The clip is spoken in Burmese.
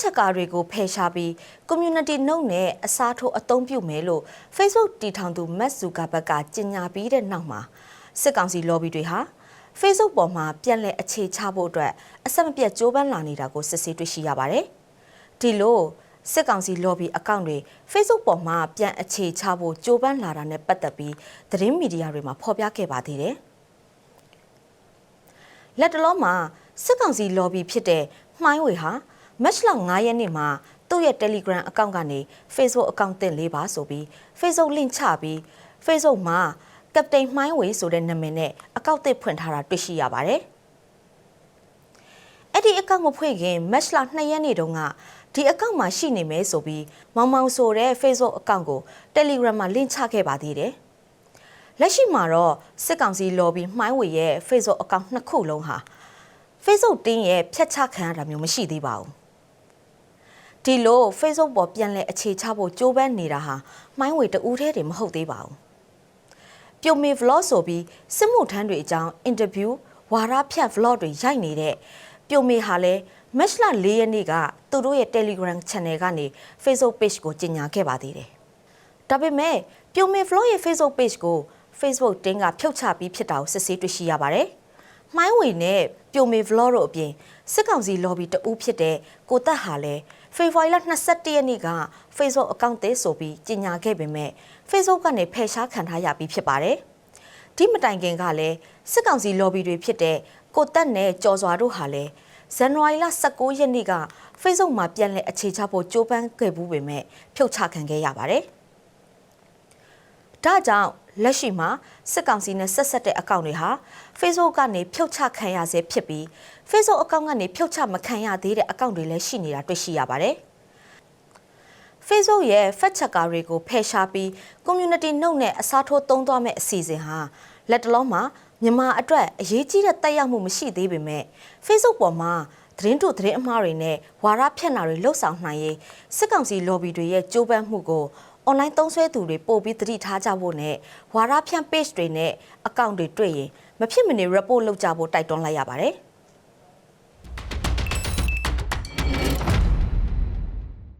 ချက်ကာတွေကိုဖယ်ရှားပြီး community note နဲ့အစားထိုးအသုံးပြုမယ်လို့ Facebook တည်ထောင်သူမတ်ဇူကာဘတ်ကကြေညာပြီးတဲ့နောက်မှာစစ်ကောင်စီ lobby တွေဟာ Facebook ပေါ်မှာပြန်လည်အခြေချဖို့အတွက်အဆက်မပြတ်ကြိုးပမ်းလာနေတာကိုစစ်ဆေးတွေ့ရှိရပါတယ်။ဒီလိုစစ်ကောင်စီ lobby အကောင့်တွေ Facebook ပေါ်မှာပြန်အခြေချဖို့ကြိုးပမ်းလာတာနဲ့ပတ်သက်ပြီးသတင်းမီဒီယာတွေမှာဖော်ပြခဲ့ပါသေးတယ်။လက်တလုံးမှာစစ်ကောင်စီ lobby ဖြစ်တဲ့မှိုင်းဝေဟာ မတ်လ9ရက်နေ့မှာသူ့ရဲ့ Telegram အကောင့်ကနေ Facebook အကောင့်တင်လေးပါဆိုပြီး Facebook link ချပြီး Facebook မှာ Captain မှိုင်းဝေဆိုတဲ့နာမည်နဲ့အကောင့်သစ်ဖွင့်ထားတာတွေ့ရှိရပါတယ်။အဲ့ဒီအကောင့်ကိုဖွင့်ခင်မတ်လ2ရက်နေ့တုန်းကဒီအကောင့်မှာရှိနေမယ်ဆိုပြီးမောင်မောင်ဆိုတဲ့ Facebook အကောင့်ကို Telegram မှာ link ချခဲ့ပါသေးတယ်။လက်ရှိမှာတော့စစ်ကောင်စီ lobby မှိုင်းဝေရဲ့ Facebook အကောင့်နှစ်ခုလုံးဟာ Facebook တင်းရဲ့ဖြတ်ချခံရတာမျိုးမရှိသေးပါဘူး။ ဒီလို Facebook ပေါ်ပြန်လဲအခြေချဖို့ကြိုးပမ်းနေတာဟာမှိုင်းဝေတဦးတည်းတည်းမဟုတ်သေးပါဘူး။ပြုံမီ vlog ဆိုပြီးစစ်မှုထမ်းတွေအကြောင်း interview ဝါရဖြတ် vlog တွေရိုက်နေတဲ့ပြုံမီဟာလဲမက်လ၄ရက်နေ့ကသူတို့ရဲ့ Telegram Channel ကနေ Facebook Page ကိုကြေညာခဲ့ပါသေးတယ်။ဒါပေမဲ့ပြုံမီ vlog ရဲ့ Facebook Page ကို Facebook တင်းကဖြုတ်ချပြီးဖြစ်တာကိုစစ်ဆေးတွေ့ရှိရပါတယ်။ မှိုင်းဝေနဲ့ပြုံမီ vlog တို့အပြင်စစ်ကောင်စီ lobby တဦးဖြစ်တဲ့ကိုတက်ဟာလဲဖေဖော်ဝါရီလ22ရက်နေ့က Facebook အကောင့်သေးဆိုပြီးကြေညာခဲ့ပေမဲ့ Facebook ကနေဖယ်ရှားခံထားရပြီးဖြစ်ပါတယ်။ဒီမတိုင်ခင်ကလည်းစစ်ကောင်စီ lobby တွေဖြစ်တဲ့ကိုတက်နဲ့ကျော်စွာတို့ဟာလည်းဇန်နဝါရီလ19ရက်နေ့က Facebook မှာပြန်လည်အခြေချဖို့ကြိုးပမ်းခဲ့ဘူးပေမဲ့ဖြုတ်ချခံခဲ့ရပါတယ်။ဒါကြောင့် လက်ရှိမှာစစ်ကောင်စီနဲ့ဆက်ဆက်တဲ့အကောင့်တွေဟာ Facebook ကနေဖြုတ်ချခံရဆဲဖြစ်ပြီး Facebook အကောင့်ကနေဖြုတ်ချမခံရသေးတဲ့အကောင့်တွေလည်းရှိနေတာတွေ့ရှိရပါတယ်။ Facebook ရဲ့ fact checker တွေကိုဖယ်ရှားပြီး community note နဲ့အစားထိုးသုံးသွားမဲ့အစီအစဉ်ဟာလက်တလုံးမှာမြန်မာအတွက်အရေးကြီးတဲ့တက်ရောက်မှုမရှိသေးပေမဲ့ Facebook ပေါ်မှာသတင်းတို့သတင်းအမှားတွေနဲ့ဝါရဖြန့်တာတွေလှုပ်ဆောင်နိုင်ရေးစစ်ကောင်စီ lobby တွေရဲ့ကြိုးပမ်းမှုကို online သုံးစွဲသူတွေပို့ပြီးသတိထားကြဖို့နဲ့ဝါရဖြန့် page တွေနဲ့ account တွေတွေ့ရင်မဖြစ်မနေ report လုပ်ကြဖို့တိုက်တွန်းလိုက်ရပါတယ်။